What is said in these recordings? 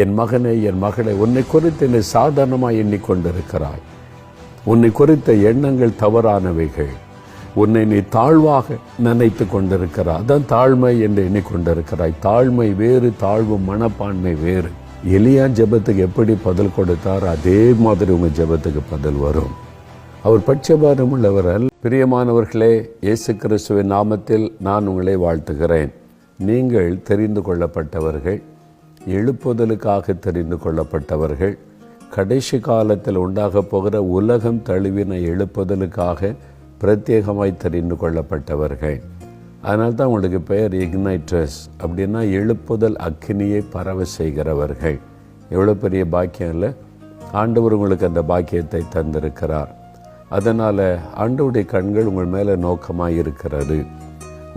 என் மகனே என் மகளே உன்னை குறித்து நீ சாதாரணமாக எண்ணிக்கொண்டிருக்கிறாய். உன்னை குறித்த எண்ணங்கள் தவறானவைகள். உன்னை நீ தாழ்வாக நினைத்து கொண்டிருக்கிறாய். அதான் தாழ்மை என்று எண்ணிக்கொண்டிருக்கிறாய். தாழ்மை வேறு தாழ்வு மனப்பான்மை வேறு. எலியா ஜெபத்துக்கு எப்படி பதில் கொடுத்தார் அதே மாதிரி உங்கள் ஜெபத்துக்கு பதில் வரும். அவர் பட்சபாரம் உள்ளவர் அல்ல. பிரியமானவர்களே இயேசு கிறிஸ்துவின் நாமத்தில் நான் உங்களை வாழ்த்துகிறேன். நீங்கள் தெரிந்து கொள்ளப்பட்டவர்கள் எழுப்புதலுக்காக தெரிந்து கொள்ளப்பட்டவர்கள் கடைசி காலத்தில் உண்டாகப் போகிற உலகம் தழுவின எழுப்புதலுக்காக பிரத்யேகமாய் தெரிந்து கொள்ளப்பட்டவர்கள். அதனால் தான் உங்களுக்கு பெயர் இக்னைட்ரஸ் அப்படின்னா எழுப்புதல் அக்கினியை பரவ செய்கிறவர்கள். எவ்வளோ பெரிய பாக்கியம் இல்லை? ஆண்டவர் உங்களுக்கு அந்த பாக்கியத்தை தந்திருக்கிறார். அதனால் ஆண்டவுடைய கண்கள் உங்கள் மேலே நோக்கமாக இருக்கிறது.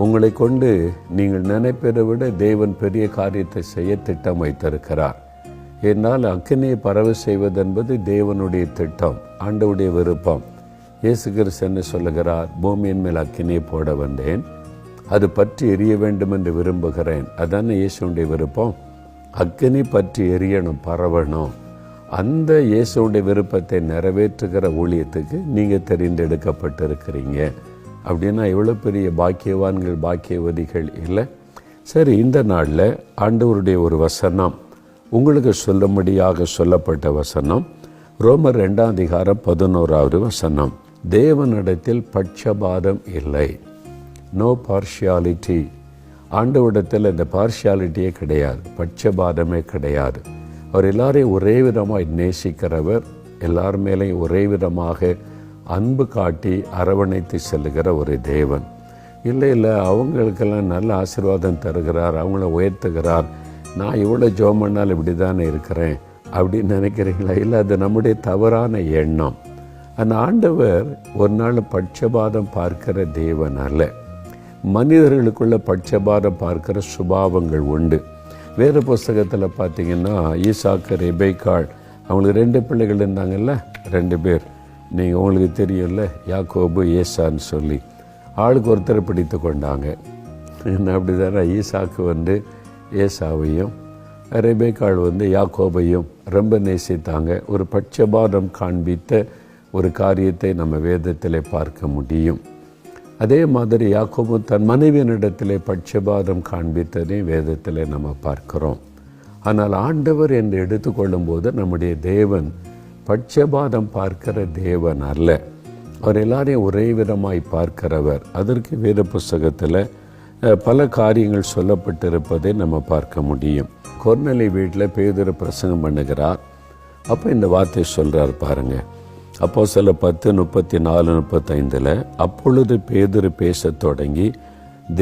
உங்களை கொண்டு நீங்கள் நினைப்பதை விட தேவன் பெரிய காரியத்தை செய்ய திட்டம் வைத்திருக்கிறார் என்னால் அக்கினியை பரவ செய்வதென்பது தேவனுடைய திட்டம் ஆண்டவுடைய விருப்பம். இயேசு கிறிஸ்து என்ன சொல்லுகிறார்? பூமியின் மேல் அக்கினியை போட வந்தேன். அது பற்றி எரிய வேண்டும் என்று விரும்புகிறேன். அதானே இயேசுடைய விருப்பம்? அக்கினி பற்றி எரியணும் பரவணும். அந்த இயேசுடைய விருப்பத்தை நிறைவேற்றுகிற ஊழியத்துக்கு நீங்கள் தெரிந்தெடுக்கப்பட்டிருக்கிறீங்க. அப்படின்னா எவ்வளோ பெரிய பாக்கியவான்கள் பாக்கியவதிகள் இல்லை. சரி இந்த நாளில் ஆண்டவருடைய ஒரு வசனம் உங்களுக்கு சொல்லும்படியாக சொல்லப்பட்ட வசனம் ரோமர் ரெண்டாம் அதிகாரம் பதினோராவது வசனம். தேவனிடத்தில் பட்சபாதம் இல்லை. நோ பார்ஷியாலிட்டி ஆண்டவரிடத்தில் இந்த பார்ஷியாலிட்டியே கிடையாது பட்சபாதமே கிடையாது. அவர் எல்லாரையும் ஒரே விதமாக நேசிக்கிறவர் எல்லார் மேலேயும் ஒரே விதமாக அன்பு காட்டி அரவணைத்து செல்லுகிற ஒரு தேவன். இல்லை இல்லை அவங்களுக்கெல்லாம் நல்ல ஆசீர்வாதம் தருகிறார் அவங்கள உயர்த்துகிறார். நான் இவ்வளோ ஜோம் பண்ணால் இப்படி தானே இருக்கிறேன் அப்படின்னு நினைக்கிறீங்களா? இல்லை அது நம்முடைய தவறான எண்ணம். அந்த ஆண்டவர் ஒரு நாள் பட்சபாதம் பார்க்கிற தேவன் அல்ல. மனிதர்களுக்குள்ள பட்சபாதம் பார்க்கிற சுபாவங்கள் உண்டு. வேறு புஸ்தகத்தில் பார்த்தீங்கன்னா ஈசாக்கு ரெபேக்காள் அவங்களுக்கு ரெண்டு பிள்ளைகள் இருந்தாங்கல்ல? ரெண்டு பேர். நீங்கள் உங்களுக்கு தெரியும்ல யாக்கோபு ஏசான்னு சொல்லி. ஆளுக்கு ஒருத்தர் பிடித்து கொண்டாங்க. என்ன அப்படி தானே ஈசாக்கு வந்து ஏசாவையும் ரெபேக்காள் வந்து யாக்கோபையும் ரொம்ப நேசித்தாங்க. ஒரு பட்சபாதம் காண்பித்த ஒரு காரியத்தை நம்ம வேதத்திலே பார்க்க முடியும். அதே மாதிரி யாக்கோபு தன் மனைவியனிடத்திலே பட்சபாதம் காண்பித்ததையும் வேதத்தில் நம்ம பார்க்கிறோம். ஆனால் ஆண்டவர் என்று எடுத்துக்கொள்ளும் போது நம்முடைய தேவன் பட்சபாதம் பார்க்கிற தேவன் அல்ல. அவர் எல்லாரையும் ஒரே விதமாய் பார்க்கிறவர். அதற்கு வேத புஸ்தகத்தில் பல காரியங்கள் சொல்லப்பட்டிருப்பதை நம்ம பார்க்க முடியும். கொர்னலை வீட்டில் பேதுரு பிரசங்கம் பண்ணுகிறார். அப்போ இந்த வார்த்தை சொல்கிறார் பாருங்க. அப்போ சில பத்து முப்பத்தி நாலு முப்பத்தைந்தில் அப்பொழுது பேதர் பேசத் தொடங்கி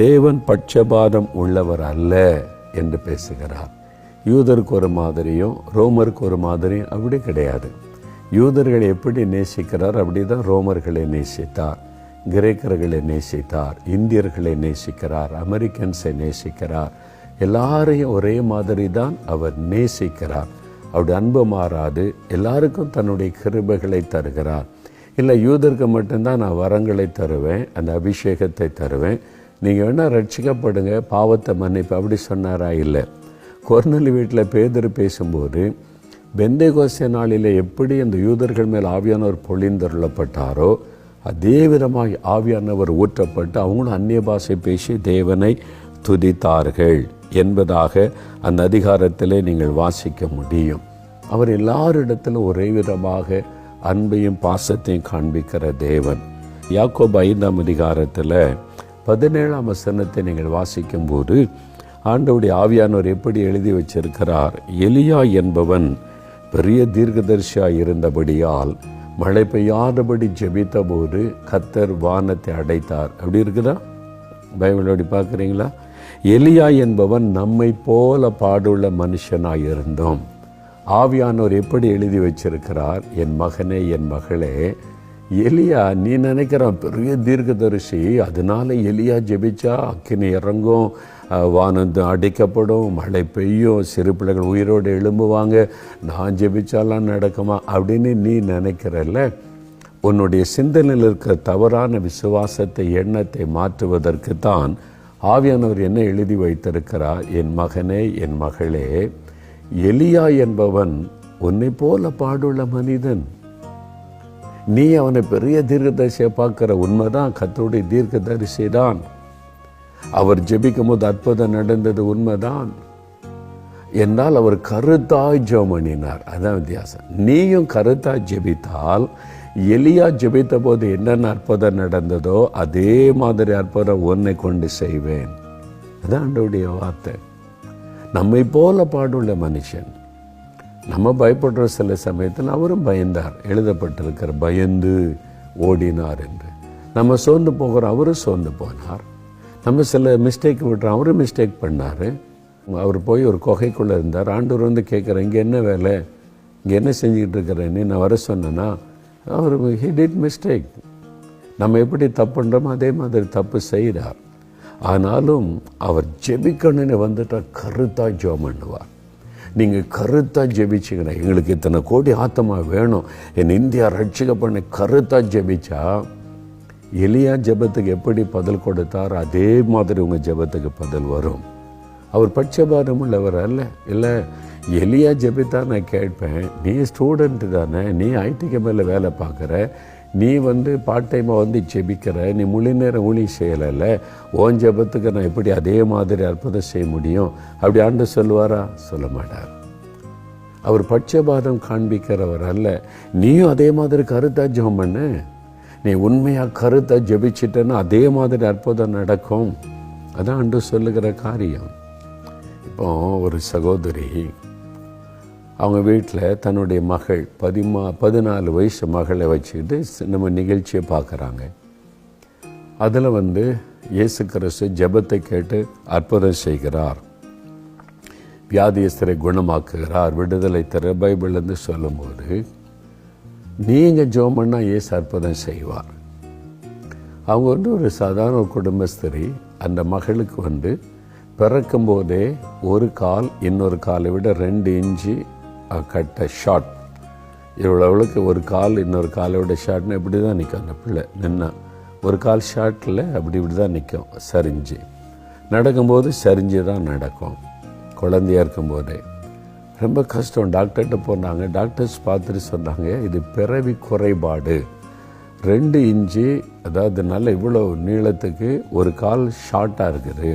தேவன் பட்சபாதம் உள்ளவர் அல்ல என்று பேசுகிறார். யூதருக்கு ஒரு மாதிரியும் ரோமருக்கு ஒரு மாதிரியும் அப்படி கிடையாது. யூதர்களை எப்படி நேசிக்கிறார்? அப்படிதான் ரோமர்களை நேசித்தார் கிரேக்கர்களை நேசித்தார் இந்தியர்களை நேசிக்கிறார் அமெரிக்கன்ஸை நேசிக்கிறார். எல்லாரையும் ஒரே மாதிரி தான் அவர் நேசிக்கிறார். அவருடைய அன்பு மாறாது எல்லாருக்கும் தன்னுடைய கிருபைகளை தருகிறார். இல்லை யூதருக்கு மட்டும்தான் நான் வரங்களை தருவேன் அந்த அபிஷேகத்தை தருவேன். நீங்கள் வேணால் ரட்சிக்கப்படுங்க பாவத்தை மன்னிப்பு அப்படி சொன்னாரா இல்லை? கொர்னலி வீட்டில் பேதர் பேசும்போது பெந்தேகோஸ்தே நாளில் எப்படி அந்த யூதர்கள் மேல் ஆவியானவர் பொழிந்தருளப்பட்டாரோ அதே விதமாக ஆவியானவர் ஊற்றப்பட்டு அவங்களும் அந்நிய பாஷை பேசி தேவனை துதித்தார்கள் என்பதாக அந்த அதிகாரத்திலே நீங்கள் வாசிக்க முடியும். அவர் எல்லாரிடத்திலும் ஒரே விதமாக அன்பையும் பாசத்தையும் காண்பிக்கிற தேவன். யாக்கோப் ஐந்தாம் அதிகாரத்தில் பதினேழாம் வசனத்தை நீங்கள் வாசிக்கும்போது ஆண்டவுடைய ஆவியானவர் எப்படி எழுதி வச்சிருக்கிறார்? எலியா என்பவன் பெரிய தீர்க்கதரிசியாக இருந்தபடியால் மழை பெய்யாதபடி ஜெபித்தபோது கத்தர் வானத்தை அடைத்தார். அப்படி இருக்குதா? பைபிள் அப்படி பார்க்குறீங்களா? எலியா என்பவன் நம்மை போல பாடுள்ள மனுஷனாய் இருந்தோம். ஆவியானோர் எப்படி எழுதி வச்சிருக்கிறார்? என் மகனே என் மகளே எலியா நீ நினைக்கிறான் பெரிய தீர்க்கதரிசி அதனால எலியா ஜெபிச்சா அக்கினி இறங்கும். வானந்து அடிக்கப்படும் மழை பெய்யும் சிறு பிள்ளைகள் உயிரோடு எழும்புவாங்க நான் ஜெபிச்சாலாம் நடக்குமா? அப்படின்னு நீ நினைக்கிறல்ல. உன்னுடைய சிந்தனையில் இருக்கிற தவறான விசுவாசத்தை எண்ணத்தை மாற்றுவதற்கு தான் ஆவியானவர் என்ன எழுதி வைத்திருக்கிறார்? என் மகனே என் மகளே எலியா என்பவன் உன்னை போல பாடுள்ள மனிதன். நீ அவனை பெரிய தீர்க்கதரிசியை பார்க்குற உண்மைதான் தீர்க்க தீர்க்கதரிசி தான் அவர் ஜெபிக்கும் போது அற்புதம் நடந்தது உண்மைதான். என்றால் அவர் கருத்தாய் ஜெபம் அதான் வித்தியாசம். நீயும் கருத்தாய் ஜெபித்தால் எலியா ஜெபித்த போது என்னென்ன அற்புதம் நடந்ததோ அதே மாதிரி அற்புதம் உன்னை கொண்டு செய்வேன். அதான் ஆண்டவருடைய வார்த்தை. நம்மை போல பாடுள்ள மனுஷன். நம்ம பயப்படுற சில சமயத்தில் அவரும் பயந்தார். எழுதப்பட்டிருக்கிற பயந்து ஓடினார் என்று. நம்ம சோர்ந்து போகிறோம் அவரும் சோர்ந்து போனார். நம்ம சில மிஸ்டேக் விட்டுறோம் அவரும் மிஸ்டேக் பண்ணார். அவர் போய் ஒரு குகைக்குள்ளே இருந்தார். ஆண்டவர் வந்து கேட்குறேன் இங்கே என்ன வேலை? இங்கே என்ன செஞ்சுக்கிட்டு இருக்கிறேன்னு நான் வர சொன்னேன்னா அவர் ஹி டிட் மிஸ்டேக் நம்ம எப்படி தப்பு பண்ணுறோமோ அதே மாதிரி தப்பு செய்கிறார் ஆனாலும் அவர் ஜெபிக்கணும்னு வந்துட்டால் கருத்தாக ஜோம் பண்ணுவார். நீங்கள் கருத்தாக ஜெபிச்சிங்கன்னா எங்களுக்கு இத்தனை கோடி ஆத்தமாக வேணும். என் இந்தியா ரட்சிக்க பண்ணி கருத்தாக ஜெபிச்சா எலியா ஜெபத்துக்கு எப்படி பதில் கொடுத்தார் அதே மாதிரி உங்கள் ஜெபத்துக்கு பதில் வரும். அவர் பட்சபாதம் உள்ளவர் அல்ல. இல்லை எலியா ஜெபித்தா நான் கேட்பேன். நீ ஸ்டூடெண்ட்டு தானே நீ ஐடிக்கு மேலே வேலை பார்க்குற. நீ வந்து பார்ட் டைமாக வந்து ஜெபிக்கிற. நீ முழு நேரம் ஊழி செய்யலைல்ல. ஓன் ஜெபத்துக்கு நான் எப்படி அதே மாதிரி அற்புதம் செய்ய முடியும்? அப்படி ஆண்டு சொல்லுவாரா? சொல்ல மாட்டார். அவர் பட்சபாதம் காண்பிக்கிறவர் அல்ல. நீயும் அதே மாதிரி கருத்தா ஜெபம் பண்ணு. நீ உண்மையாக கருத்தை ஜெபிச்சிட்டேன்னா அதே மாதிரி அற்புதம் நடக்கும். அதான் அன்று சொல்லுகிற காரியம். இப்போ ஒரு சகோதரி அவங்க வீட்டில் தன்னுடைய மகள் பதிமா பதினாலு வயசு மகளை வச்சுக்கிட்டு நம்ம நிகழ்ச்சியை பார்க்குறாங்க. அதில் வந்து இயேசு கிறிஸ்து ஜெபத்தை கேட்டு அற்புதம் செய்கிறார். வியாதியஸ்தரை குணமாக்குகிறார். விடுதலை தர பைபிள்லேருந்து சொல்லும்போது நீங்கள் ஜோம் பண்ணால் ஏசு அற்புதம் செய்வார். அவங்க வந்து ஒரு சாதாரண குடும்பஸ்திரி அந்த மகளுக்கு வந்து பிறக்கும்போதே ஒரு கால் இன்னொரு காலை விட ரெண்டு இன்ச்சு கட்ட ஷார்ட். இவ்வளவுக்கு ஒரு கால் இன்னொரு காலை விட ஷார்ட்னு இப்படி தான் நிற்கும் அந்த பிள்ளை நின்னா ஒரு கால் ஷார்ட்டில் அப்படி இப்படி தான் நிற்கும் சரிஞ்சு. நடக்கும்போது சரிஞ்சு தான் நடக்கும். குழந்தையா இருக்கும்போதே. ரொம்ப கஷ்டம். டாக்டர்கிட்ட போனாங்க. டாக்டர்ஸ் பார்த்துட்டு சொன்னாங்க இது பிறவி குறைபாடு. ரெண்டு இன்ச்சு அதாவது நல்ல இவ்வளோ நீளத்துக்கு ஒரு கால் ஷார்ட்டாக இருக்குது.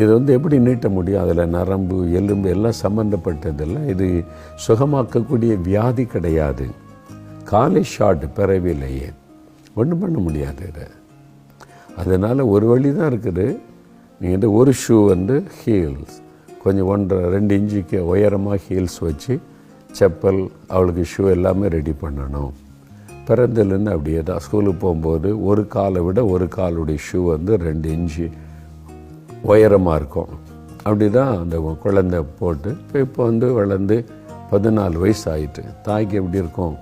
இது வந்து எப்படி நீட்ட முடியும்? அதில் நரம்பு எலும்பு எல்லாம் சம்மந்தப்பட்டதில்லை இது சுகமாக்கக்கூடிய வியாதி கிடையாது. காலை ஷார்ட் பிறவிலேயே. ஒன்றும் பண்ண முடியாது இது. அதனால் ஒரு வழி தான் இருக்குது. நீங்கள் வந்து ஒரு ஷூ வந்து ஹீல்ஸ் கொஞ்சம் ஒன்றரை ரெண்டு இன்ச்சுக்கு உயரமாக ஹீல்ஸ் வச்சு செப்பல் அவளுக்கு ஷூ எல்லாமே ரெடி பண்ணணும். பிறந்தலேருந்து அப்படியே தான். ஸ்கூலுக்கு போகும்போது ஒரு காலை விட ஒரு காலுடைய ஷூ வந்து ரெண்டு இன்ச்சு உயரமாக இருக்கும். அப்படி தான் அந்த குழந்தை போட்டு இப்போ வந்து வளர்ந்து பதினாலு வயசு ஆயிட்டு. தாய்க்கு எப்படி இருக்கும்?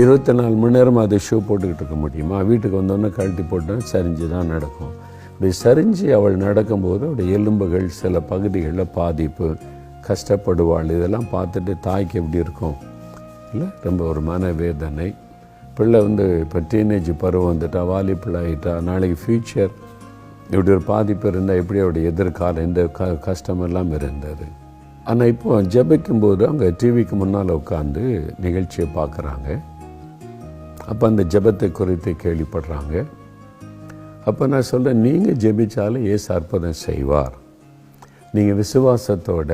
இருபத்தி நாலு மணி நேரம் அது ஷூ போட்டுக்கிட்டு இருக்க முடியுமா? வீட்டுக்கு வந்தோடனே கழட்டி போட்டோன்னா சரிஞ்சு தான் நடக்கும். இப்படி சரிஞ்சு அவள் நடக்கும்போது அவருடைய எலும்புகள் சில பகுதிகளில் பாதிப்பு கஷ்டப்படுவாள். இதெல்லாம் பார்த்துட்டு தாய்க்கு எப்படி இருக்கும்? இல்லை ரொம்ப ஒரு மனவேதனை. பிள்ளை வந்து இப்போ டீனேஜ் பருவம் வந்துட்டா வாலி பிள்ளை ஆகிட்டா நாளைக்கு ஃப்யூச்சர் இப்படி ஒரு பாதிப்பு இருந்தால் எப்படி அவருடைய எதிர்காலம் இந்த க கஷ்டமெல்லாம் இருந்தது? ஆனால் இப்போ ஜெபிக்கும்போது அவங்க டிவிக்கு முன்னால் உட்காந்து நிகழ்ச்சியை பார்க்குறாங்க. அப்போ அந்த ஜெபத்தை குறித்து கேள்விப்படுறாங்க. அப்போ நான் சொல்கிறேன் நீங்கள் ஜெபிச்சாலும் ஏசு அற்புதம் செய்வார். நீங்கள் விசுவாசத்தோட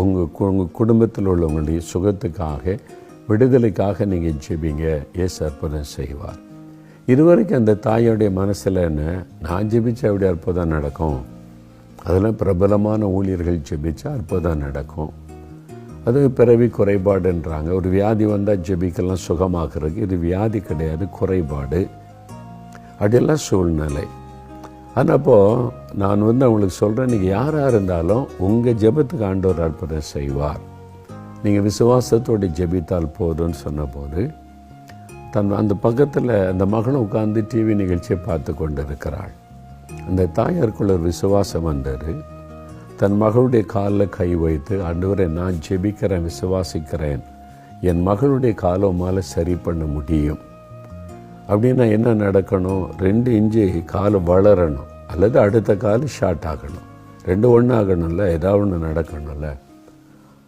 உங்கள் உங்கள் குடும்பத்தில் உள்ளவங்களுடைய சுகத்துக்காக விடுதலைக்காக நீங்கள் ஜெபிங்க ஏசு அற்புதம் செய்வார். இதுவரைக்கும் அந்த தாயோடைய மனசில் என்ன நான் ஜெபிச்சா அப்படி அற்புதம் நடக்கும்? அதெல்லாம் பிரபலமான ஊழியர்கள் ஜெபிச்சா அற்புதம் நடக்கும். அது பிறவி குறைபாடுன்றாங்க. ஒரு வியாதி வந்தால் ஜெபிக்கெல்லாம் சுகமாக்குறதுக்கு இது வியாதி கிடையாது குறைபாடு. அதெல்லாம் சூழ்நிலை. ஆனால் அப்போது நான் வந்து அவங்களுக்கு சொல்கிறேன் நீங்கள் யாராக இருந்தாலும் உங்கள் ஜெபத்துக்கு ஆண்டவர் அற்புதம் செய்வார். நீங்கள் விசுவாசத்தோடு ஜெபித்தால் போதும்னு சொன்னபோது தன் அந்த பக்கத்தில் அந்த மகனும் உட்கார்ந்து டிவி நிகழ்ச்சியை பார்த்து கொண்டு இருக்கிறாள் அந்த தாயாருக்குள்ள ஒரு விசுவாசம் வந்தது. தன் மகளுடைய காலில் கை வைத்து ஆண்டவரை நான் ஜெபிக்கிறேன் விசுவாசிக்கிறேன். என் மகளுடைய காலமால் சரி பண்ண முடியும். அப்படின்னா என்ன நடக்கணும்? ரெண்டு இன்ச்சு கால் வளரணும். அல்லது அடுத்த கால் ஷார்ட் ஆகணும். ரெண்டு ஒன்று ஆகணும்ல ஏதாவது ஒன்று நடக்கணும்ல?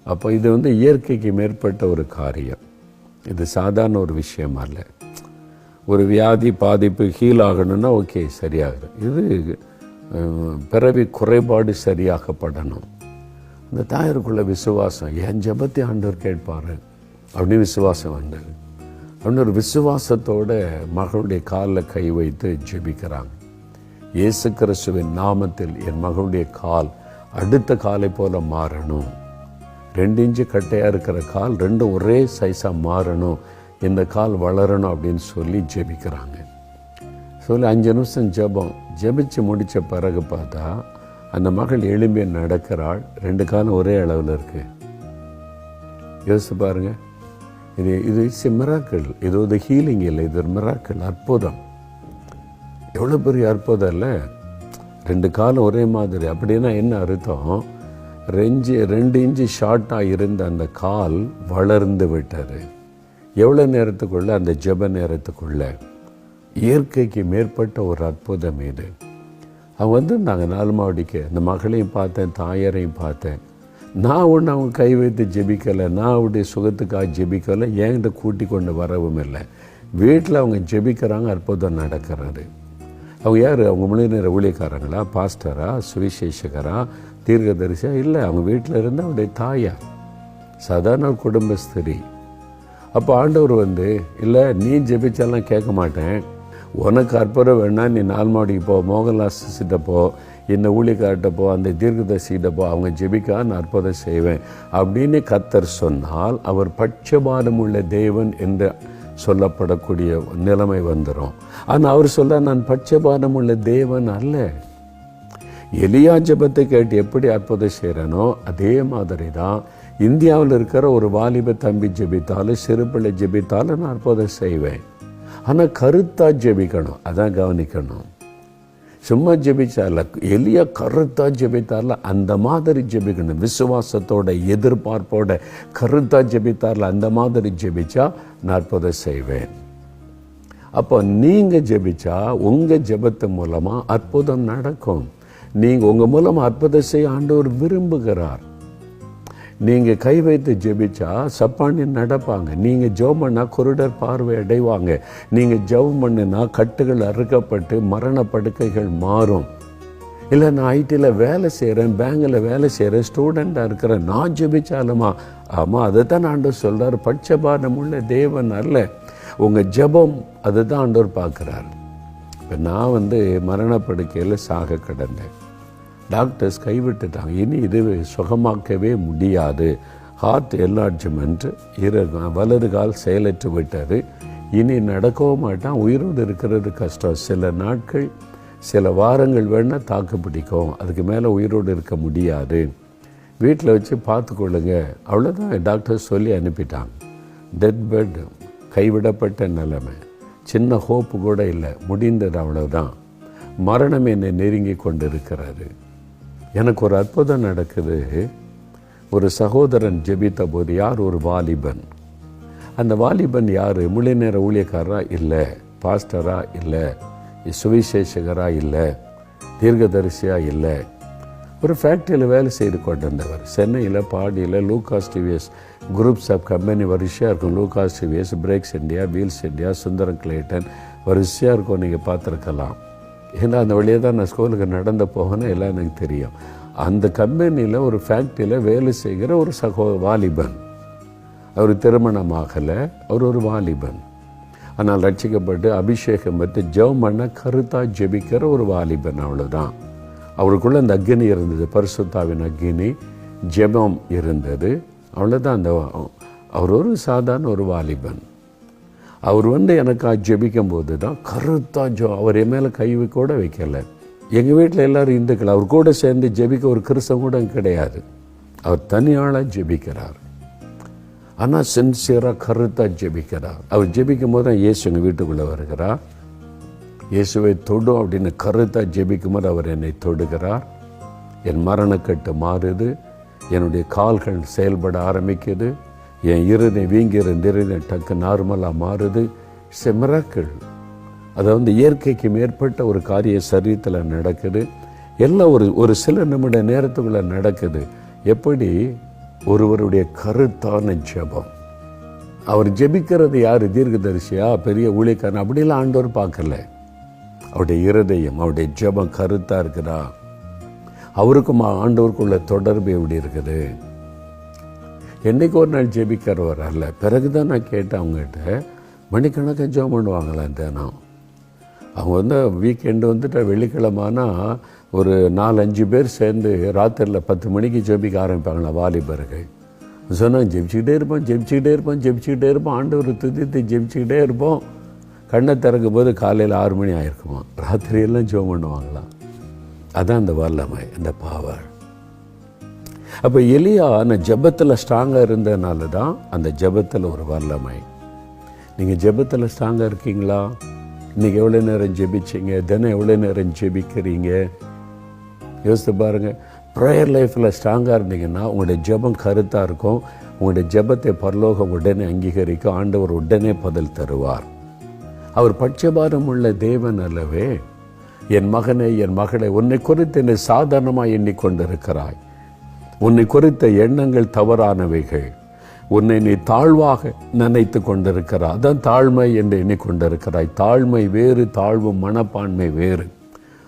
அப்போ இது வந்து இயற்கைக்கு மேற்பட்ட ஒரு காரியம். இது சாதாரண ஒரு விஷயம் அல்ல. ஒரு வியாதி பாதிப்பு ஹீல் ஆகணும்னா ஓகே சரியாகுது. இது பிறவி குறைபாடு சரியாகப்படணும் அந்த தாயருக்குள்ள விசுவாசம் என் ஜெபத்தை ஆண்டவர் கேட்பாரு? அப்படின்னு விசுவாசம் வந்தது. அப்படின்னு ஒரு விசுவாசத்தோட மகளுடைய காலில் கை வைத்து ஜெபிக்கிறாங்க. இயேசு கிறிஸ்துவின் நாமத்தில் என் மகளுடைய கால் அடுத்த காலை போல மாறணும். ரெண்டு இன்ச்சு கட்டையாக இருக்கிற கால் ரெண்டும் ஒரே சைஸாக மாறணும். இந்த கால் வளரணும் அப்படின்னு சொல்லி ஜெபிக்கிறாங்க. சொல்லி அஞ்சு நிமிஷம் ஜெபம். ஜெபிச்சு முடித்த பிறகு பார்த்தா அந்த மகள் எழும்பி நடக்கிறாள். ரெண்டு காலம் ஒரே அளவில் இருக்குது யோசிச்சு பாருங்க. இது இது இட்ஸ் மிராக்கள் இது ஒரு ஹீலிங் இல்லை இது ஒரு மிராக்கள் அற்புதம். எவ்வளோ பெரிய அற்புதம் இல்லை? ரெண்டு காலம் ஒரே மாதிரி. அப்படின்னா என்ன அர்த்தம்? ரெஞ்சு ரெண்டு இன்ச்சு ஷார்ட்டாக இருந்த அந்த கால் வளர்ந்து விட்டார் எவ்வளோ நேரத்துக்குள்ளே? அந்த ஜெப நேரத்துக்குள்ளே. இயற்கைக்கு மேற்பட்ட ஒரு அற்புதம் இது. அவங்க வந்திருந்தாங்க நாலு மாவடிக்கு அந்த மகளையும் பார்த்தேன் தாயாரையும் பார்த்தேன். நான் ஒன்று அவங்க கை வைத்து ஜெபிக்கலை நான் அவருடைய சுகத்துக்காக ஜெபிக்கலை என்கிட்ட கூட்டி கொண்டு வரவும் இல்லை? வீட்டில் அவங்க ஜெபிக்கிறாங்க அற்புதம் நடக்கிறது. அவங்க யார்? அவங்க முழு நேர ஊழியக்காரங்களா? பாஸ்டரா? சுவிசேஷகரா? தீர்க்கதரிசியா? இல்லை அவங்க வீட்டில் இருந்து அவருடைய தாயா. சாதாரண ஒரு குடும்பஸ்திரி. அப்போ ஆண்டவர் வந்து இல்லை நீ ஜெபிச்சாலாம் கேட்க மாட்டேன். உனக்கு அற்புதம் வேணா நீ நால்மாடிக்கு போ மோகன்லாசிட்ட போ. இந்த ஊழியக்கார்ட்ட போ அந்த தீர்க்கதர்சிகிட்ட போ அவங்க ஜெபிக்கா நான் அற்புதம் செய்வேன் அப்படின்னு கத்தர் சொன்னால் அவர் பட்சபாதம் உள்ள தேவன் என்று சொல்லப்படக்கூடிய நிலைமை வந்துடும் ஆனால் அவர் சொல்ல நான் பட்சபாதம் உள்ள தேவன் அல்ல. எலியா ஜெபத்தை கேட்டு எப்படி அற்புதம் செய்கிறனோ அதே மாதிரி தான் இந்தியாவில் இருக்கிற ஒரு வாலிப தம்பி ஜெபித்தாலும் சிறுபிள்ளை ஜெபித்தாலும் நான் அற்புதம் செய்வேன். ஆனால் கருத்தாக ஜெபிக்கணும் அதான் கவனிக்கணும். சும்மா ஜெபிச்சார்ல. எளிய கருத்தா ஜெபித்தார்ல. அந்த மாதிரி ஜெபிக்கணும். விசுவாசத்தோட எதிர்பார்ப்போட கருத்தா ஜெபித்தார்ல அந்த மாதிரி ஜெபிச்சா நான் அற்புதம் செய்வேன். அப்போ நீங்கள் ஜெபிச்சா உங்கள் ஜெபத்து மூலமாக அற்புதம் நடக்கும். நீங்கள் உங்கள் மூலமாக அற்புதம் செய்ய ஆண்டவர் விரும்புகிறார். நீங்கள் கை வைத்து ஜெபிச்சா சப்பானி நடப்பாங்க. நீங்கள் ஜெபம் பண்ணால் குருடர் பார்வை அடைவாங்க. நீங்கள் ஜெபம் பண்ணுனா கட்டுகள் அறுக்கப்பட்டு மரண படுக்கைகள் மாறும். இல்லை நான் ஐடியில் வேலை செய்கிறேன் பேங்கில் வேலை செய்கிறேன் ஸ்டூடெண்ட்டாக இருக்கிறேன் நான் ஜெபிச்சாலுமா? ஆமாம் அதை தான் ஆண்டவர் சொல்கிறார் பட்சபாரம் உள்ள தேவன் அல்ல. உங்கள் ஜெபம் அதை தான் ஆண்டவர் பார்க்குறாரு. இப்போ நான் வந்து மரணப்படுக்கையில் சாக கிடந்தேன். டாக்டர்ஸ் கைவிட்டுட்டாங்க. இனி இது சுகமாக்கவே முடியாது. ஹார்ட் என்லார்ஜ்மெண்ட் இரு வலது கால் செயலற்று விட்டார் இனி நடக்கவும் மாட்டான். உயிரோடு இருக்கிறது கஷ்டம். சில நாட்கள் சில வாரங்கள் வேணால் தாக்கு பிடிக்கும். அதுக்கு மேலே உயிரோடு இருக்க முடியாது. வீட்டில் வச்சு பார்த்துக்கொள்ளுங்க. அவ்வளோதான் டாக்டர் சொல்லி அனுப்பிட்டாங்க. டெட் பெட் கைவிடப்பட்ட நிலைமை. சின்ன ஹோப்பு கூட இல்லை. முடிந்தது அவ்வளோதான் மரணம் என்னை நெருங்கி கொண்டு இருக்கிறாரு எனக்கு ஒரு அற்புதம் நடக்குது. ஒரு சகோதரன் ஜெபித்த போது யார் ஒரு வாலிபன்? அந்த வாலிபன் யார்? முழு நேர ஊழியக்காரரா இல்லை பாஸ்டரா இல்லை சுவிசேஷகரா இல்லை தீர்க்கதரிசியாக இல்லை. ஒரு ஃபேக்ட்ரியில் வேலை செய்து கொண்டிருந்தவர். சென்னையில் பாடியில் Lucas TVS groups of company வரிசையாக இருக்கும். Lucas TVS brakes India wheels India Sundaram Clayton வரிசையாக இருக்கும். நீங்கள் பார்த்துருக்கலாம். ஏன்னா அந்த வழியாக தான் நான் ஸ்கூலுக்கு நடந்து போகணும் எல்லாம் எனக்கு தெரியும். அந்த கம்பெனியில் ஒரு ஃபேக்ட்ரியில் வேலை செய்கிற ஒரு சகோ வாலிபன். அவர் திருமணமாகலை அவர் ஒரு வாலிபன். ஆனால் ரட்சிக்கப்பட்டு அபிஷேகம் பெற்று ஜெபம் பண்ண கருத்தாக ஜெபிக்கிற ஒரு வாலிபன் அவ்வளோதான் அவருக்குள்ளே அந்த அக்னி இருந்தது பரிசுத்தாவின் அக்னி ஜெபம் இருந்தது. அவ்வளோதான் அந்த அவர் ஒரு சாதாரண ஒரு வாலிபன். அவர் வந்து எனக்கு ஜெபிக்கும் போது தான் கருத்தா ஜோ அவர் என் மேலே கை கூட வைக்கலை. எங்கள் வீட்டில் எல்லோரும் இந்துக்கள் அவர் கூட சேர்ந்து ஜெபிக்க ஒரு கிறிஸ்தவம் கூட கிடையாது. அவர் தனியாளாக ஜெபிக்கிறார். ஆனால் சின்சியராக கருத்தாக ஜெபிக்கிறார். அவர் ஜெபிக்கும் போது தான் இயேசு எங்கள் வீட்டுக்குள்ளே வருகிறார். இயேசுவை தொடும் அப்படின்னு கருத்தாக ஜெபிக்கும் போது அவர் என்னை தொடுகிறார். என் மரணக்கட்டு மாறுது. என்னுடைய கால்கள் செயல்பட ஆரம்பிக்குது. என் இருதை வீங்கி இருதை டக்கு நார்மலாக மாறுது. இட்ஸ் எ வந்து இயற்கைக்கு மேற்பட்ட ஒரு காரிய சரீரத்தில் நடக்குது. எல்லாம் ஒரு ஒரு சில நிமிட நேரத்துக்குள்ளே நடக்குது. எப்படி? ஒருவருடைய கருத்தான ஜெபம். அவர் ஜெபிக்கிறது யார்? தீர்க்கதரிசியா? பெரிய ஊழியக்காரன். அப்படிலாம் ஆண்டவர் பார்க்கல. அவருடைய இருதயம் அவருடைய ஜெபம் கருத்தாக இருக்குதா? அவருக்கும் ஆண்டவருக்குள்ள தொடர்பு எப்படி இருக்குது? என்றைக்கு ஒரு நாள் ஜெபிக்கிறவர் அல்ல. பிறகுதான் நான் கேட்டேன் அவங்ககிட்ட மணிக்கணக்காக ஜெபம் பண்ணுவாங்களேன் தினம் அவங்க வந்து வீக்கெண்டு வந்துட்டு வெள்ளிக்கிழமைனா ஒரு நாலஞ்சு பேர் சேர்ந்து ராத்திரியில் பத்து மணிக்கு ஜெபிக்க ஆரம்பிப்பாங்களா வாலிபர்கள். சொன்னாங்க ஜெபிச்சுக்கிட்டே இருப்போம் ஜெபிச்சுக்கிட்டே இருப்போம் ஜெபிச்சுக்கிட்டே இருப்போம். ஆண்டவர் துதித்து ஜெபிச்சுக்கிட்டே இருப்போம். கண்ணை திறக்கும் போது காலையில் ஆறு மணி ஆயிருக்குமா? ராத்திரியெல்லாம் ஜெபம் பண்ணுவாங்களாம் அதான் அந்த வல்லமை அந்த பாவாள் அப்போ எலியா அந்த ஜெபத்தில் ஸ்ட்ராங்காக இருந்ததுனால தான் அந்த ஜெபத்தில் ஒரு வல்லமை. நீங்கள் ஜெபத்தில் ஸ்ட்ராங்காக இருக்கீங்களா? இன்றைக்கி எவ்வளோ நேரம் ஜெபிச்சீங்க? தினம் எவ்வளோ நேரம் ஜெபிக்கிறீங்க? யோசித்து பாருங்கள் ப்ரேயர் லைஃப்பில் ஸ்ட்ராங்காக இருந்தீங்கன்னா உங்களுடைய ஜெபம் கருத்தாக இருக்கும். உங்களுடைய ஜெபத்தை பரலோகம் உடனே அங்கீகரிக்கும் ஆண்டவர் உடனே பதில் தருவார். அவர் பட்சபாரம் உள்ள தேவன் அல்லவே என் மகனை என் மகளை உன்னை குறித்து என்னை சாதாரணமாக எண்ணிக்கொண்டிருக்கிறாய். உன்னை குறித்த எண்ணங்கள் தவறானவைகள். உன்னை நீ தாழ்வாக நினைத்து கொண்டிருக்கிறாய். அதான் தாழ்மை என்று எண்ணிக்கொண்டிருக்கிறாய். தாழ்மை வேறு தாழ்வு மனப்பான்மை வேறு.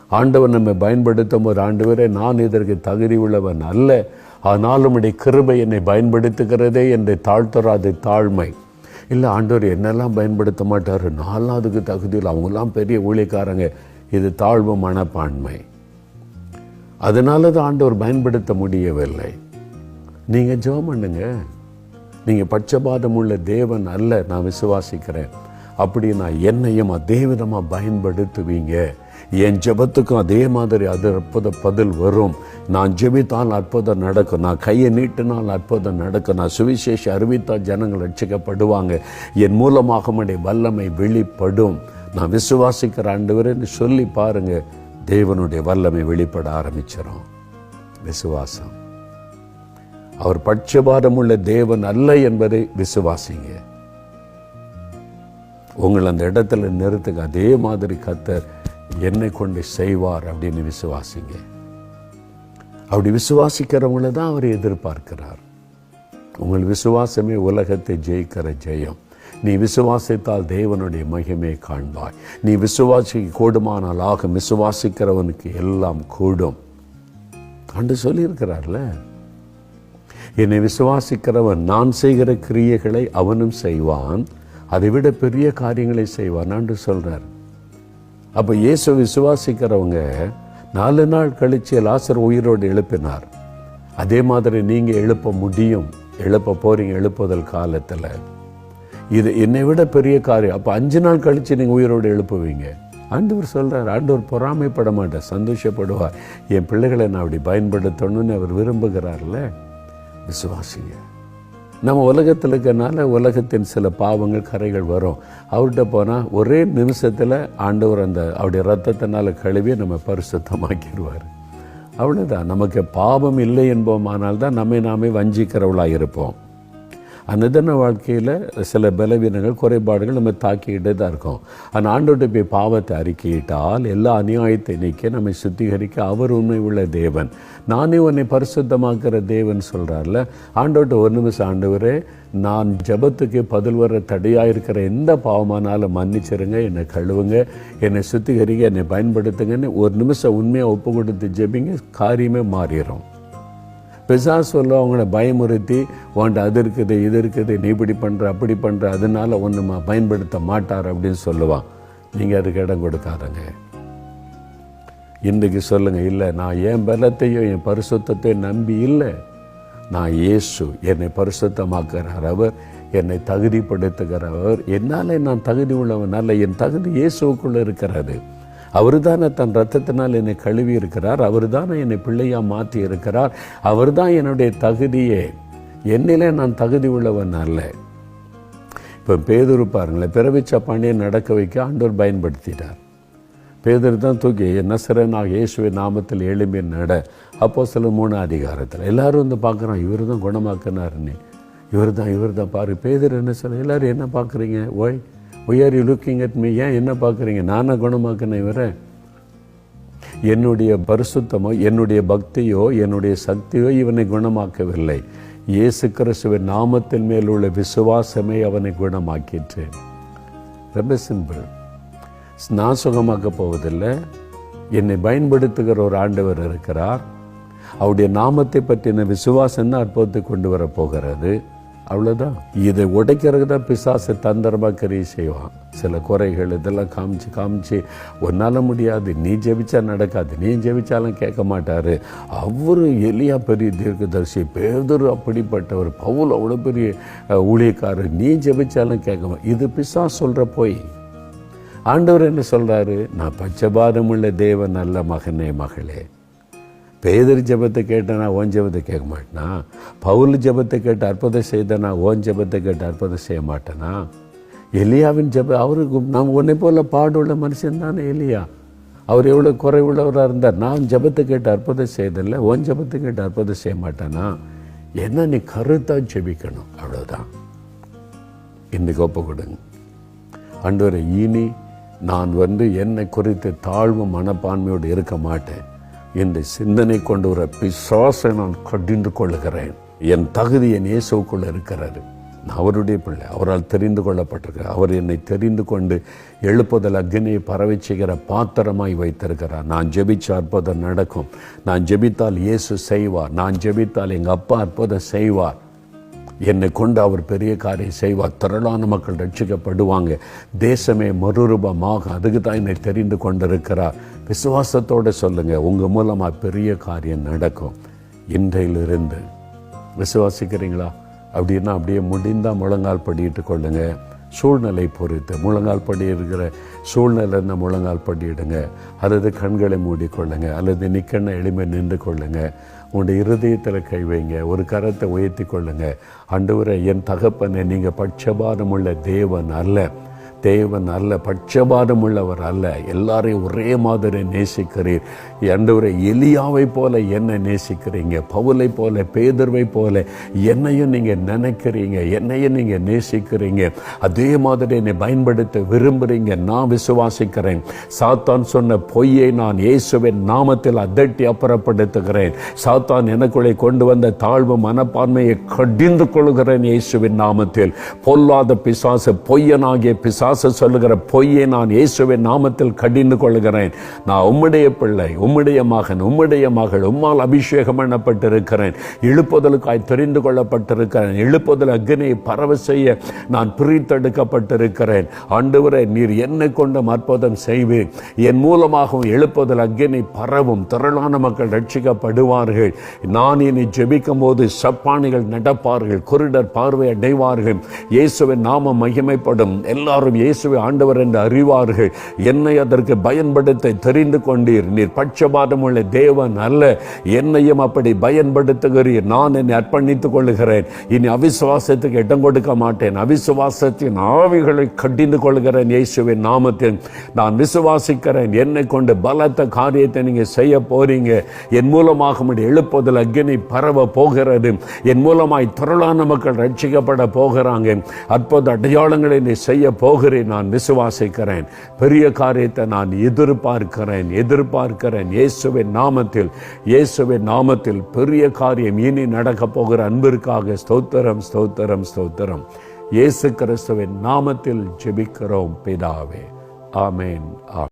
ஆண்டவர் நம்மை பயன்படுத்தும் ஒரு ஆண்டவரே நான் இதற்கு தகுதி உள்ளவன் அல்ல. ஆனாலும் உடைய கிருபை என்னை பயன்படுத்துகிறதே என்னை தாழ்த்துறாது தாழ்மை. இல்லை ஆண்டவர் என்னெல்லாம் பயன்படுத்த மாட்டார்? நான்லாம் அதுக்கு தகுதி அவங்கெல்லாம் பெரிய ஊழியக்காரங்க. இது தாழ்வு மனப்பான்மை. அதனால தான் ஆண்டவர் பயன்படுத்த முடியவில்லை. நீங்கள் ஜெபம் பண்ணுங்க நீங்கள் பட்சபாதம் உள்ள தேவன் அல்ல நான் விசுவாசிக்கிறேன். அப்படி நான் என்னையும் அதே விதமாக பயன்படுத்துவீங்க. என் ஜெபத்துக்கும் அதே மாதிரி அது அற்புத பதில் வரும். நான் ஜெபித்தால் அற்புதம் நடக்கும். நான் கையை நீட்டினால் அற்புதம் நடக்கும். நான் சுவிசேஷம் அறிவித்தால் ஜனங்கள் ரட்சிக்கப்படுவாங்க. என் மூலமாக வல்லமை வெளிப்படும். நான் விசுவாசிக்கிற ஆண்டவரேன்னு சொல்லி பாருங்கள் தேவனுடைய வல்லமை வெளிப்பட ஆரம்பிச்சிடும் விசுவாசம். அவர் பட்சபாதம் உள்ள தேவன் அல்ல என்பதை விசுவாசிங்க. உங்களை அந்த இடத்துல நிறுத்துங்க. அதே மாதிரி கத்தர் என்னை கொண்டு செய்வார் அப்படின்னு விசுவாசிங்க. அப்படி விசுவாசிக்கிறவங்கள தான் அவர் எதிர்பார்க்கிறார். உங்கள் விசுவாசமே உலகத்தை ஜெயிக்கிற ஜெயம். நீ விசுவாசித்தால் தேவனுடைய மகிமை காண்பாய். நீ விசுவாசி கூடுமானால் ஆகும் விசுவாசிக்கிறவனுக்கு எல்லாம் கூடும். அன்று சொல்லியிருக்கிறார்ல? என்னை விசுவாசிக்கிறவன் நான் செய்கிற கிரியைகளை அவனும் செய்வான். அதை விட பெரிய காரியங்களை செய்வான். என்று சொல்கிறார் அப்போ இயேசு விசுவாசிக்கிறவங்க நாலு நாள் கழிச்சு லாசர் உயிரோடு எழுப்பினார். அதே மாதிரி நீங்க எழுப்ப முடியும். எழுப்ப போறீங்க எழுப்புதல் காலத்துல. இது என்னை விட பெரிய காரியம். அப்போ அஞ்சு நாள் கழித்து நீங்கள் உயிரோடு எழுப்புவீங்க. ஆண்டவர் சொல்கிறார் ஆண்டவர் பொறாமைப்பட மாட்டார் சந்தோஷப்படுவார். என் பிள்ளைகளை நான் அப்படி பயன்படுத்தணும்னு அவர் விரும்புகிறார்ல. விசுவாசிங்க. நம்ம உலகத்தில் இருக்கனால உலகத்தின் சில பாவங்கள் கரைகள் வரும். அவர்கிட்ட போனால் ஒரே நிமிஷத்தில் ஆண்டவர் அந்த அவருடைய ரத்தத்தினால் கழுவி நம்ம பரிசுத்தமாக்கிடுவார். அவ்வளோதான் நமக்கு பாவம் இல்லை என்போமானால் தான் நம்மை நாமே வஞ்சிக்கிறவளாக இருப்போம் அனுதன வாழ்க்கையில் சில பலவீனங்கள் குறைபாடுகள் நம்ம தாக்கிக்கிட்டே தான் இருக்கோம். ஆனால் ஆண்டோட்ட போய் பாவத்தை அறிக்கையிட்டால் எல்லா அநியாயத்தை நீக்க நம்மை சுத்திகரிக்க அவர் உண்மை உள்ள தேவன். நானே உன்னை பரிசுத்தமாக்குற தேவன் சொல்கிறார்ல ஆண்டோட்ட ஒரு நிமிஷம் ஆண்டவரே நான் ஜபத்துக்கு பதில் வர தடையாக இருக்கிற எந்த பாவமானாலும் மன்னிச்சிருங்க என்னை கழுவுங்க என்னை சுத்திகரிக்க என்னை பயன்படுத்துங்கன்னு ஒரு நிமிஷம் உண்மையாக ஒப்பு கொடுத்து ஜெபிங்க காரியமே மாறிடும் பிசாஸ் சொல்ல அவங்கள பயமுறுத்தி உன்ட்ட அது இருக்குது இது இருக்குது நீ இப்படி பண்ணுற அப்படி பண்ணுற அதனால் ஒன்று பயன்படுத்த மாட்டார் அப்படின்னு சொல்லுவான். நீங்கள் அதுக்கு இடம் கொடுக்காதங்க. இன்றைக்கு சொல்லுங்கள் இல்லை நான் என் பலத்தையும் என் பரிசுத்தையும் நம்பி இல்லை. நான் இயேசு என்னை பரிசுத்தமாக்குகிறார் அவர் என்னை தகுதிப்படுத்துகிறவர் என்னால் நான் தகுதி உள்ளவன் அல்ல என் தகுதி இயேசுக்குள்ளே இருக்கிறது. அவர் தானே தன் ரத்தத்தினால் என்னை கழுவி இருக்கிறார் அவர் தானே என்னை பிள்ளையாக மாற்றி இருக்கிறார் அவர் தான் என்னுடைய தகுதியே. என்னிலே நான் தகுதி உள்ளவன் அல்ல. இப்போ பேதுரு பாருங்களேன் பிறவிச்ச பாண்டியை நடக்க வைக்க ஆண்டோர் பயன்படுத்திட்டார். பேதர் தான் தூக்கி நசரனாக இயேசுவை நாமத்தில் எழும்பி நட. அப்போ சில மூணு அதிகாரத்தில் எல்லாரும் வந்து பார்க்குறோம் இவர் தான் குணமாக்கினாருன்னு. இவர் தான் இவர் தான் பாரு பேதர் என்ன சொல்ல எல்லோரும் என்ன பார்க்குறீங்க? ஓய் why are you looking at me ஏன் என்ன பார்க்குறீங்க? நானாக குணமாக்கினேன் இவரை என்னுடைய பரிசுத்தமோ என்னுடைய பக்தியோ என்னுடைய சக்தியோ இவனை குணமாக்கவில்லை. இயேசு கிறிஸ்துவின் நாமத்தின் மேல் உள்ள விசுவாசமே அவனை குணமாக்கிற்று. ரொம்ப சிம்பிள் நான் சுகமாக்க போவதில்லை. என்னை பயன்படுத்துகிற ஒரு ஆண்டவர் இருக்கிறார். அவருடைய நாமத்தை பற்றின விசுவாசம் தான் அற்புதத்தை கொண்டு வரப்போகிறது போகிறது? அவ்வளோதான் இதை உடைக்கிறதுக்கு தான் பிசாசு தந்திரமாக கரிய செய்வான். சில குறைகள் இதெல்லாம் காமிச்சு காமிச்சு ஒன்னால முடியாது. நீ ஜெபிச்சா நடக்காது. நீ ஜெபிச்சாலும் கேட்க மாட்டார். அவர் எலியா பெரிய தீர்க்கதரிசி பேதர் அப்படிப்பட்டவர் பவுல் அவ்வளோ பெரிய ஊழியக்காரர். நீ ஜெபிச்சாலும் கேட்க மா இது பிசாஸ் சொல்கிற போய். ஆண்டவர் என்ன சொல்கிறாரு நான் பச்சபாதமுள்ள தேவன் நல்ல மகனே மகளே. பேதர் ஜெபத்தை கேட்டனா ஓன் ஜெபத்தை கேட்க மாட்டேனா? பவுல் ஜெபத்தை கேட்டு அற்புதம் செய்தனா ஓன் ஜெபத்தை கேட்டு அற்புதம் செய்ய மாட்டேனா? எலியாவின் ஜெப அவருக்கு நாம் உன்னை போல பாடுள்ள மனுஷன் தானே எலியா? அவர் எவ்வளோ குறைவுள்ளவராக இருந்தார். நான் ஜபத்தை கேட்டு அற்புதம் செய்ததில்ல ஓன் ஜபத்தை கேட்டு அற்புதம் செய்ய மாட்டேனா? என்ன நீ கருத்தான் ஜெபிக்கணும்? அவ்வளோதான் இன்னைக்கு ஒப்பு கொடுங்க. அன்று இனி நான் வந்து என்னை குறித்து தாழ்வு மனப்பான்மையோடு இருக்க மாட்டேன். இந்த சிந்தனை கொண்டு வர பிசாசை நான் கடிந்து கொள்ளுகிறேன். என் தகுதி என் இயேசுக்குள்ள இருக்கிறாரு நான் அவருடைய பிள்ளை. அவரால் தெரிந்து கொள்ளப்பட்டிருக்கிறார். அவர் என்னை தெரிந்து கொண்டு எழுப்புதல் அக்னியை பரவை செய்கிற பாத்திரமாய் வைத்திருக்கிறார். நான் ஜெபிச்ச அற்புதம் நடக்கும். நான் ஜெபித்தால் இயேசு செய்வார். நான் ஜெபித்தால் எங்கள் அப்பா அற்புதம் செய்வார். என்னை கொண்டு அவர் பெரிய காரியம் செய்வார். திரளான மக்கள் ரட்சிக்கப்படுவாங்க. தேசமே மறுரூபமாக அதுக்கு தான் என்னை தெரிந்து கொண்டிருக்கிறார். விசுவாசத்தோடு சொல்லுங்கள் உங்கள் மூலமாக பெரிய காரியம் நடக்கும். இன்றையிலிருந்து. விசுவாசிக்கிறீங்களா? அப்படின்னா அப்படியே முடிந்தால் முழங்கால் படிட்டு கொள்ளுங்க. சூழ்நிலை பொறுத்து. முழங்கால் படி இருக்கிற சூழ்நிலை இருந்தால் முழங்கால் படியிடுங்க அல்லது கண்களை மூடிக்கொள்ளுங்க. அல்லது நிற்கண்ண எளிமை நின்று கொள்ளுங்க. உங்களுடைய இருதயத்தில் கை வைங்க. ஒரு கரத்தை உயர்த்தி கொள்ளுங்க. அண்டவரை என் தகப்பனை நீங்கள் பட்சபாதம் உள்ள தேவன் அல்ல. தேவன் அல்ல பட்சபாதம் உள்ளவர் அல்ல. எல்லாரையும் ஒரே மாதிரி நேசிக்கிறீர். ஆண்டவரை எலியாவை போல என்னை நேசிக்கிறீங்க பவுலை போல பேதர்வை போல என்னையும் நீங்கள் நினைக்கிறீங்க என்னையும் நீங்கள் நேசிக்கிறீங்க. அதே மாதிரி என்னை பயன்படுத்த விரும்புகிறீங்க நான் விசுவாசிக்கிறேன். சாத்தான் சொன்ன பொய்யை நான் இயேசுவின் நாமத்தில் அதட்டி அப்புறப்படுத்துகிறேன். சாத்தான் எனக்குள்ளே கொண்டு வந்த தாழ்வு மனப்பான்மையை கடிந்து கொள்கிறேன் இயேசுவின் நாமத்தில். பொல்லாத பிசாசு பொய்யனாகிய பிசாசு சொல்லுகிற பொய்யை நான் இயேசுவின் நாமத்தில் கடிந்து கொள்கிறேன் நான் உம்முடைய பிள்ளை உம்முடைய மகன் உம்முடைய மகள் உம்மால் அபிஷேகம் பண்ணப்பட்டிருக்கிறேன். இழுப்புதலுக்காய் தெரிந்து கொள்ளப்பட்டிருக்கிறேன். எழுப்புதல் அக்னியை பரவ செய்ய நான் பிரித்தெடுக்கப்பட்டிருக்கிறேன். ஆண்டவரை நீர் என்னை கொண்டும் அற்புதம் செய்வேன் என் மூலமாகவும் எழுப்புதல் அக்னி பரவும் திரளான மக்கள் ரட்சிக்கப்படுவார்கள். நான் இனி ஜெபிக்கும் போது சப்பானிகள் நடப்பார்கள் குருடர் பார்வை அடைவார்கள். இயேசுவின் நாமம் மகிமைப்படும். எல்லாரும் இயேசுவை ஆண்டவர் என்று அறிவார்கள். என்னை அதற்கு பயன்படுத்த தெரிந்து கொண்டீர். நீர் பட்சபாதம் உள்ள தேவன் அல்ல. என்னையும் அப்படி பயன்படுத்துகிறீர். நான் என்னை அர்ப்பணித்துக் கொள்ளுகிறேன். இனி அவிசுவாசத்துக்கு இடம் கொடுக்க மாட்டேன். அவிசுவாசத்தின் ஆவிகளை கடிந்து கொள்கிறேன் இயேசுவின் நாமத்தில். நான் விசுவாசிக்கிறேன். என்னை கொண்டு பலத்த காரியத்தை நீங்கள் செய்ய போறீங்க. என் மூலமாக உம்முடைய எழுப்புதல் அக்னி பரவ போகிறது. என் மூலமாய் திரளான மக்கள் ரட்சிக்கப்பட போகிறாங்க. அற்புத அடையாளங்களை நீ செய்ய போகிறேன். நான் விசுவாசிக்கிறேன். பெரிய காரியத்தை நான் எதிர்பார்க்கிறேன். எதிர்பார்க்கிறேன். இயேசுவின் நாமத்தில் இயேசுவின் நாமத்தில் பெரிய காரியம் இனி நடக்கப் போகிற அன்பிற்காக ஸ்தோத்திரம் ஸ்தோத்திரம் ஸ்தோத்திரம். இயேசு கிறிஸ்துவின் நாமத்தில் ஜெபிக்கிறோம் பிதாவே. ஆமேன் ஆ